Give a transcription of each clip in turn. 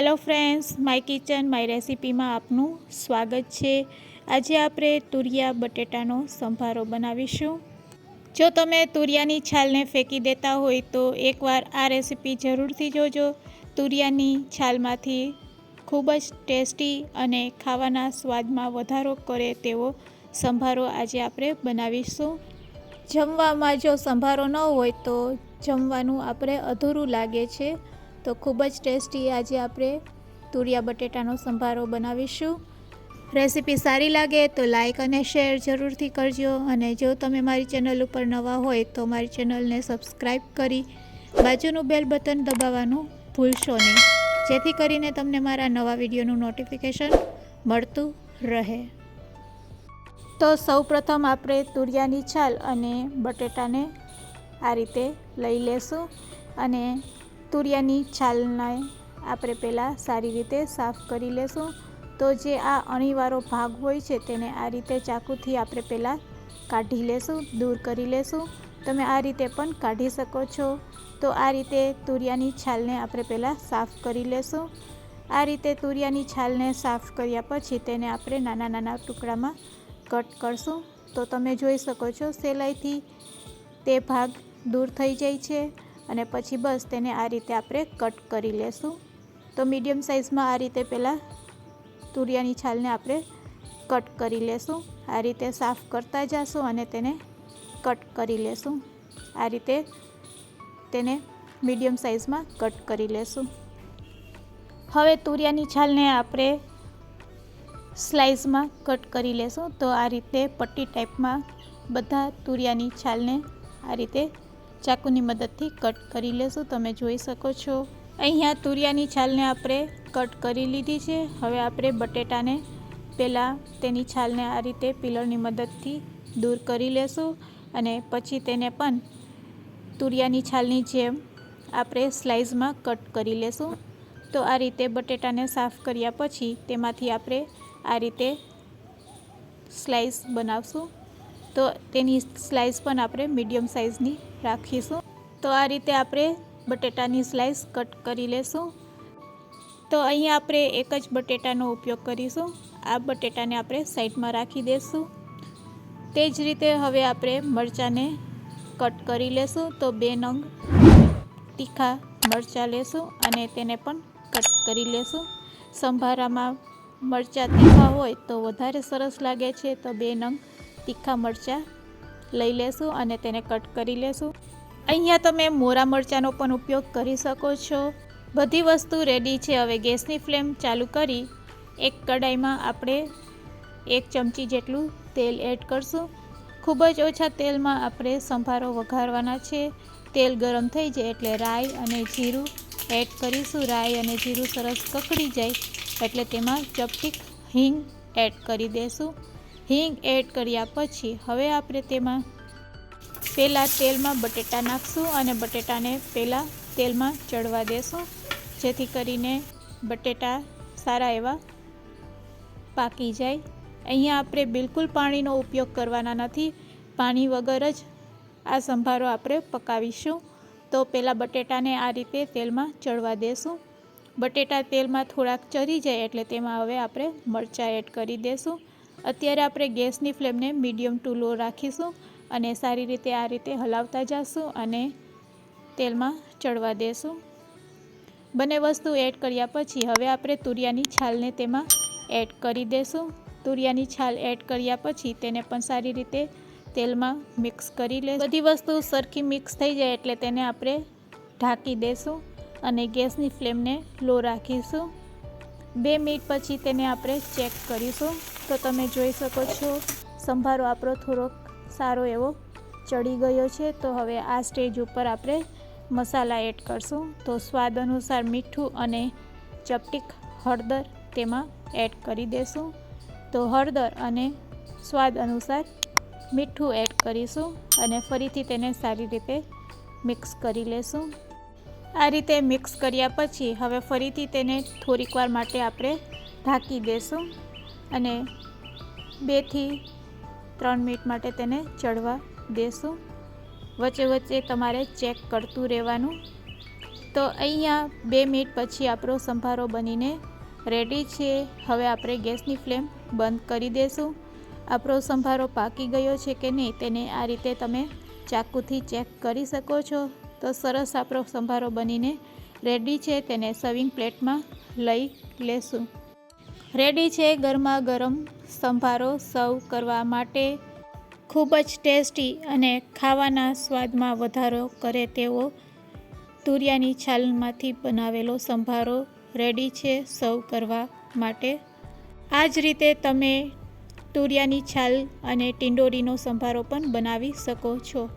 Hello friends, my kitchen, my રેસિપીમાં આપનું સ્વાગત છે. આજે આપણે તુરિયા બટેટાનો સંભારો બનાવીશું. જો તમે તુરિયાની છાલને ફેંકી દેતા હોય તો એકવાર આ રેસિપી જરૂરથી જોજો. તુરિયાની છાલમાંથી ખૂબ જ ટેસ્ટી અને ખાવાના સ્વાદમાં વધારો કરે તેવો સંભારો આજે આપણે બનાવીશું. જમવામાં જો સંભારો ન હોય તો જમવાનું આપણે અધૂરું લાગે છે. તો ખૂબ જ ટેસ્ટી આજે આપણે તુરિયા બટેટાનો સંભારો બનાવીશું. રેસીપી સારી લાગે તો લાઇક અને શેર જરૂરથી કરજો અને જો તમે મારી ચેનલ ઉપર નવા હોય તો મારી ચેનલને સબસ્ક્રાઈબ કરી બાજુનું બેલ બટન દબાવવાનું ભૂલશો નહીં. જેથી કરીને તમને મારા નવા વિડીયોનું નોટિફિકેશન મળતું રહે. તો સૌપ્રથમ આપણે તુરિયાની છાલ અને બટેટાને આ રીતે લઈ લેશું અને તુરિયાની છાલને આપણે પહેલાં સારી રીતે સાફ કરી લેશું. તો જે આ અણીવાળો ભાગ હોય છે તેને આ રીતે ચાકુથી આપણે પહેલાં કાઢી લેશું, દૂર કરી લેશું. તમે આ રીતે પણ કાઢી શકો છો. તો આ રીતે તુરિયાની છાલને આપણે પહેલાં સાફ કરી લેશું. આ રીતે તુરિયાની છાલને સાફ કર્યા પછી તેને આપણે નાના નાના ટુકડામાં કટ કરશું. તો તમે જોઈ શકો છો, સેલાઈથી તે ભાગ દૂર થઈ જાય છે. અને પછી બસ તેને આ રીતે આપણે કટ કરી લેશું. તો મીડિયમ સાઇઝમાં આ રીતે પહેલાં તુરિયાની છાલને આપણે કટ કરી લેશું. આ રીતે સાફ કરતા જશું અને તેને કટ કરી લેશું. આ રીતે તેને મીડિયમ સાઇઝમાં કટ કરી લેશું. હવે તુરિયાની છાલને આપણે સ્લાઇસમાં કટ કરી લેશું. તો આ રીતે પટ્ટી ટાઈપમાં બધા તુરિયાની છાલને આ રીતે ચાકુની મદદથી કટ કરી લેશું. તમે જોઈ શકો છો. અહીંયા તુરિયાની છાલને આપણે કટ કરી લીધી છે. હવે આપણે બટેટાને પહેલાં તેની છાલને આ રીતે પિલરની મદદથી દૂર કરી લેશું અને પછી તેને પણ તુરિયાની છાલની જેમ આપણે સ્લાઇસમાં કટ કરી લેશું. તો આ રીતે બટેટાને સાફ કર્યા પછી તેમાંથી આપણે આ રીતે સ્લાઇસ બનાવશું. તો તેની સ્લાઇસ પણ આપણે મીડિયમ સાઇઝની રાખીશું. તો આ રીતે આપણે બટેટાની સ્લાઇસ કટ કરી લેશું. તો અહીંયા આપણે એક જ બટેટાનો ઉપયોગ કરીશું. આ બટેટાને આપણે સાઈડમાં રાખી દઈશું તે જ રીતે હવે આપણે મરચાંને કટ કરી લેશું. તો બે નંગ તીખા મરચાં લેશું અને તેને પણ કટ કરી લેશું. સંભારામાં મરચાં તીખા હોય તો વધારે સરસ લાગે છે. તો બે નંગ તીખા મરચાં લઈ લેશું અને તેને કટ કરી લેશું. અહીંયા તમે મોરા મરચાંનો પણ ઉપયોગ કરી શકો છો. બધી વસ્તુ રેડી છે. હવે ગેસની ફ્લેમ ચાલુ કરી એક કડાઈમાં આપણે એક ચમચી જેટલું તેલ એડ કરશું. ખૂબ જ ઓછા તેલમાં આપણે સંભારો વઘારવાના છે. તેલ ગરમ થઈ જાય એટલે રાઈ અને જીરું એડ કરીશું. રાઈ અને જીરું સરસ કકડી જાય એટલે તેમાં ચપટીક હિંગ એડ કરી દઈશું હિંગ એડ કર્યા પછી હવે આપણે તેમાં પહેલાં તેલમાં બટેટા નાખશું અને બટેટાને પહેલાં તેલમાં ચડવા દેશું, જેથી કરીને બટેટા સારા એવા પાકી જાય. અહીંયા આપણે બિલકુલ પાણીનો ઉપયોગ કરવાના નથી, પાણી વગર જ આ સંભારો આપણે પકાવીશું. તો પહેલાં બટેટાને આ રીતે તેલમાં ચડવા દેશું. બટેટા તેલમાં થોડાક ચરી જાય એટલે તેમાં હવે આપણે મરચાં એડ કરી દઈશું અત્યારે આપણે ગેસની ફ્લેમને મીડિયમ ટુ લો રાખીશું અને સારી રીતે આ રીતે હલાવતા જઈશું અને તેલમાં ચડવા દેશું. બંને વસ્તુ એડ કર્યા પછી હવે આપણે તુરિયાની છાલને તેમાં એડ કરી દઈશું તુરિયાની છાલ એડ કર્યા પછી તેને પણ સારી રીતે તેલમાં મિક્સ કરી લે બધી વસ્તુ સરખી મિક્સ થઈ જાય એટલે તેને આપણે ઢાંકી દઈશું અને ગેસની ફ્લેમને લો રાખીશું. બે મિનિટ પછી તેને આપણે ચેક કરીશું. તો તમે જોઈ શકો છો. સંભારો આપણો થોડોક સારો એવો ચડી ગયો છે. તો હવે આ સ્ટેજ ઉપર આપણે મસાલા એડ કરશું. તો સ્વાદ અનુસાર મીઠું અને ચપટીક હળદર તેમાં એડ કરી દેશું. તો હળદર અને સ્વાદ અનુસાર મીઠું એડ કરીશું અને ફરીથી તેને સારી રીતે મિક્સ કરી લેશું. આ રીતે મિક્સ કર્યા પછી હવે ફરીથી તેને થોડીક વાર માટે આપણે ઢાંકી દઈશું અને બેથી ત્રણ મિનિટ માટે તેને ચડવા દેશું. વચ્ચે વચ્ચે તમારે ચેક કરતું રહેવાનું. તો અહીંયા બે મિનિટ પછી આપણો સંભારો બનીને રેડી છે. હવે આપણે ગેસની ફ્લેમ બંધ કરી દઈશું આપણો સંભારો પાકી ગયો છે કે નહીં તેને આ રીતે તમે ચાકુથી ચેક કરી શકો છો. તો સરસ આપણો સંભારો બનીને રેડી છે. તેને સર્વિંગ પ્લેટમાં લઈ લેશું. રેડી છે ગરમા ગરમ સંભારો સર્વ કરવા માટે. ખૂબ જ ટેસ્ટી અને ખાવાના સ્વાદમાં વધારો કરે તેવો તુરિયાની છાલમાંથી બનાવેલો સંભારો રેડી છે સર્વ કરવા માટે. આ જ રીતે તમે તુરિયાની છાલ અને ટિંડોરીનો સંભારો પણ બનાવી શકો છો.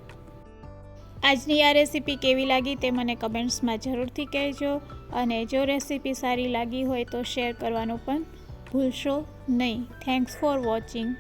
આજની આ રેસીપી કેવી લાગી તે મને કમેન્ટ્સમાં જરૂરથી કહેજો અને જો રેસીપી સારી લાગી હોય તો શેર કરવાનું પણ ભૂલશો નહીં. Thanks for watching